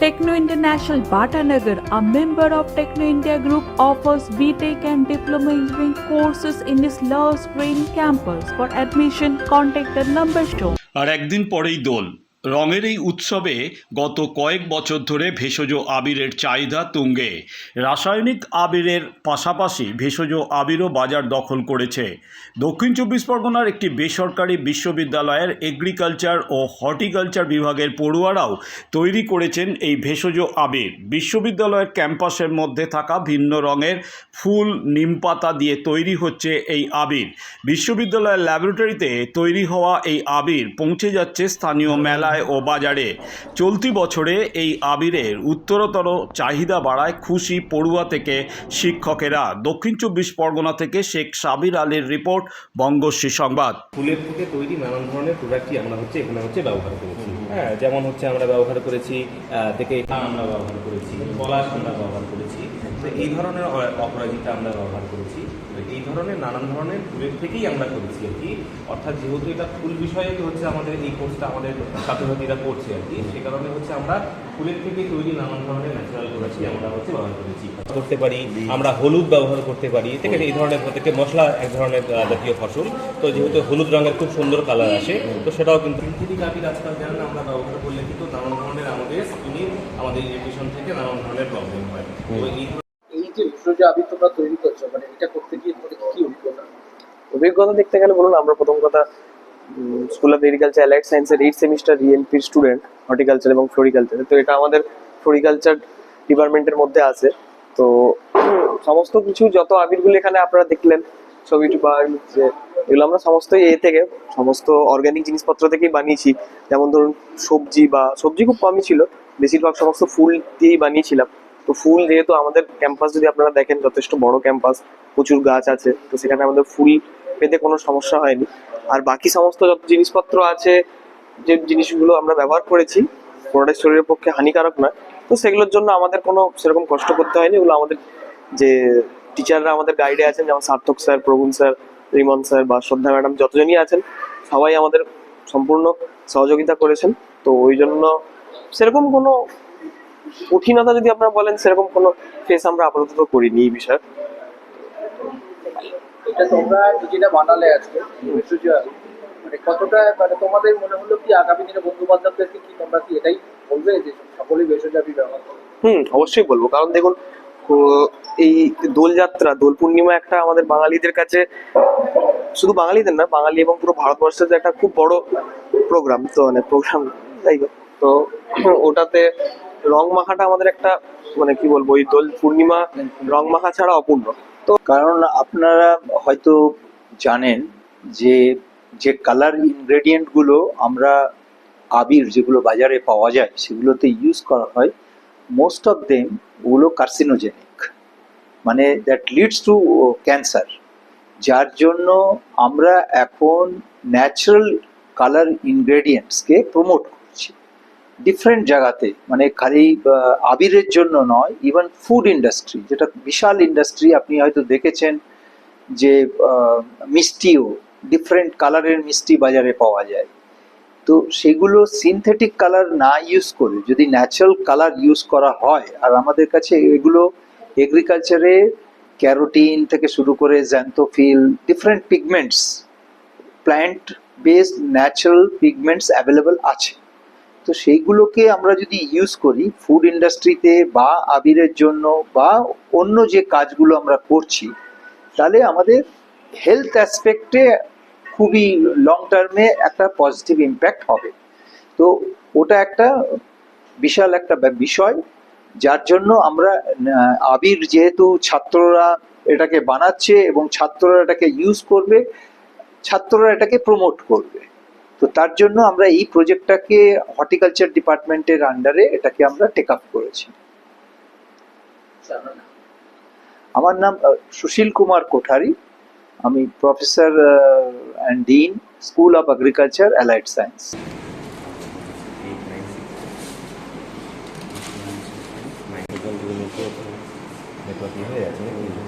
Techno International Bhatanagar, a member of Techno India Group, offers BTEC and Diploma Engineering courses in this Love Spring campus. For admission, contact the number shown. আর একদিন পরেই দোল রঙের এই উৎসবে গত কয়েক বছর ধরে ভেষজ আবিরের চাহিদা তুঙ্গে। রাসায়নিক আবিরের পাশাপাশি ভেষজ আবিরও বাজার দখল করেছে। দক্ষিণ চব্বিশ পরগনার একটি বেসরকারি বিশ্ববিদ্যালয়ের এগ্রিকালচার ও হর্টিকালচার বিভাগের পড়ুয়ারাও তৈরি করেছেন এই ভেষজ আবির। বিশ্ববিদ্যালয়ের ক্যাম্পাসের মধ্যে থাকা ভিন্ন রঙের ফুল নিমপাতা দিয়ে তৈরি হচ্ছে এই আবির। বিশ্ববিদ্যালয়ের ল্যাবরেটরিতে তৈরি হওয়া এই আবির পৌঁছে যাচ্ছে স্থানীয় মেলায়। ও বাজারে। চলতি বছরে এই আবিরের উত্তরতর চাহিদা বাড়ায় খুশি পড়ুয়া থেকে শিক্ষকেরা। দক্ষিণ চব্বিশ পরগনা থেকে শেখ সাবির আলীর রিপোর্ট বঙ্গশ্রী সংবাদ। ফুলের থেকে তৈরি নানান ধরনের প্রোডাক্টই আমরা হচ্ছে এখানে হচ্ছে ব্যবহার করেছি। হ্যাঁ যেমন হচ্ছে আমরা ব্যবহার করেছি থেকে আমরা ব্যবহার করেছি পলাশ আমরা ব্যবহার করেছি। এই ধরনের অপরাজিতা আমরা ব্যবহার করেছি। এই ধরনের নানান ধরনের ফুলের থেকেই আমরা করেছি আর কি। অর্থাৎ যেহেতু এটা ফুল বিষয়ে হচ্ছে আমাদের এই কোর্সটা আমাদের ছাত্রছাত্রীরা করছে আর কি, সে কারণে হচ্ছে আমরা ফুলের থেকে তৈরি নানান ধরনের ন্যাচারাল প্রোডাক্টই আমরা হচ্ছে ব্যবহার করেছি। করতে পারি, আমরা হলুদ ব্যবহার করতে পারি, ঠিক আছে? এই ধরনের প্রত্যেকটা মশলা এক ধরনের জাতীয় ফসল। তো যেহেতু হলুদ রঙের খুব সুন্দর কালার আসে, তো সেটাও কিন্তু সিনথেটিক আবির আজকাল জানেন আমরা ব্যবহার করলে কিন্তু নানান ধরনের আমাদের স্কিনে আমাদের ইরিটেশন থেকে নানান ধরনের প্রবলেম হয়। তো এই মানে অভিজ্ঞতা? দেখতে গেলে বলুন, আমরা প্রথম কথা স্কুল অফ এগ্রিকালচার অ্যালাইড সায়েন্সের এইট সেমিস্টার ইএলপির স্টুডেন্ট হর্টিকালচার এবং ফ্লোরিকালচার তো এটা আমাদের ফ্লোরিকালচার ডিপার্টমেন্টের মধ্যে আছে। তো সমস্ত কিছু যত আবিরগুলো এখানে আপনারা দেখলেন ছবিটি বা যে এগুলো আমরা সমস্ত এ থেকে, সমস্ত অর্গানিক জিনিসপত্র থেকেই বানিয়েছি। যেমন ধরুন, সবজি বা, সবজি খুব কমই ছিল, বেশিরভাগ সমস্ত ফুল দিয়েই বানিয়েছিলাম। তো ফুল যেহেতু আমাদের ক্যাম্পাস যদি আপনারা দেখেন, যথেষ্ট বড় ক্যাম্পাস প্রচুর গাছ আছে, তো সেখানে আমাদের ফুল পেতে কোনো সমস্যা হয়নি। আর বাকি সমস্ত যত জিনিসপত্র আছে, যে জিনিসগুলো আমরা ব্যবহার করেছি কোনোটাই শরীরের পক্ষে হানিকারক নয়, তো সেগুলোর জন্য আমাদের কোনো সেরকম কষ্ট করতে হয়নি। ওগুলো আমাদের যে টিচাররা আমাদের গাইডে আছেন, যেমন Sarthak sir, Prabin sir, Rimon sir বা শ্রদ্ধা ম্যাডাম, যতজনই আছেন, সবাই আমাদের সম্পূর্ণ সহযোগিতা করেছেন। তো ওই জন্য সেরকম কোনো কঠিনতা যদি আপনারা বলেন সেরকম কোনো ফেস আমরা আপাতত করিনি এই বিষয়ে। এটা তোমরা নিজেরা বানালে আজকে মানে কতটা মানে তোমাদের মনে হলো কি আগামী দিনে বন্ধু বান্ধবদেরকে কি তোমরা কি এটাই বলবে যে সকলেই ব্যবহার হুম অবশ্যই বলব। কারণ দেখুন এই দোলযাত্রা দোল পূর্ণিমা একটা আমাদের বাঙালিদের কাছে শুধু বাঙালিদের না বাঙালি এবং পুরো ভারতবর্ষের একটা খুব বড় প্রোগ্রাম তো মানে প্রোগ্রাম তাই তো ওটাতে রং মাখাটা আমাদের একটা মানে কি বলব, ওই দোল পূর্ণিমা রং মাখা ছাড়া অপূর্ণ। তো কারণ আপনারা হয়তো জানেন যে যে কালার ইনগ্রেডিয়েন্টগুলো আমরা আবির যেগুলো বাজারে পাওয়া যায়, সেগুলোতে ইউজ করা হয় মোস্ট অফ দেম ওগুলো কার্সিনোজেনিক মানে দ্যাট লিডস টু ক্যান্সার যার জন্য আমরা এখন ন্যাচারাল কালার ইনগ্রেডিয়েন্টসকে প্রমোট করছি। ডিফারেন্ট জায়গাতে মানে খালি আবিরের জন্য নয় ইভেন ফুড ইন্ডাস্ট্রি যেটা বিশাল ইন্ডাস্ট্রি আপনি হয়তো দেখেছেন যে মিষ্টিও ডিফারেন্ট কালারের মিষ্টি বাজারে পাওয়া যায়। তো সেগুলো সিনথেটিক কালার না ইউজ করে যদি ন্যাচারাল কালার ইউজ করা হয়, আর আমাদের কাছে এগুলো এগ্রিকালচারে ক্যারোটিন থেকে শুরু করে xanthophyll different pigments plant based natural pigments available আছে। তো সেইগুলোকে আমরা যদি ইউজ করি ফুড ইন্ডাস্ট্রিতে বা আবিরের জন্য বা অন্য যে কাজগুলো আমরা করছি, তাহলে আমাদের হেলথ অ্যাসপেক্টে খুবই লং টার্মে একটা পজিটিভ ইম্প্যাক্ট হবে। তো ওটা একটা বিশাল একটা বিষয়, যার জন্য আমরা আবির যেহেতু ছাত্ররা এটাকে বানাচ্ছে এবং ছাত্ররা এটাকে ইউজ করবে, ছাত্ররা এটাকে প্রমোট করবে। তো তার জন্য আমরা এই প্রজেক্টটাকে হর্টিকালচার ডিপার্টমেন্টের আন্ডারে এটাকে আমরা টেক আপ করেছি আমার নাম সুশীল কুমার কোঠারি আমি professor and dean school of agriculture allied science হয়ে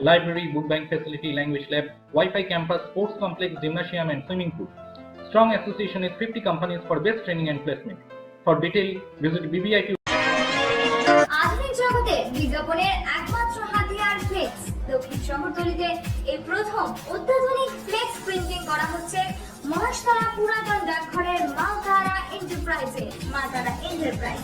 library, book bank facility, language lab, Wi-Fi campus, sports complex, gymnasium, and swimming pool. Strong association with 50 companies for best training and placement. For detail, visit বিজ্ঞাপনের একমাত্র হাতিয়ার প্রথম করা হচ্ছে মহাশতলা পুরাতন ডাকঘরের মাতারা এন্টারপ্রাইজে মাতারা এন্টারপ্রাইজ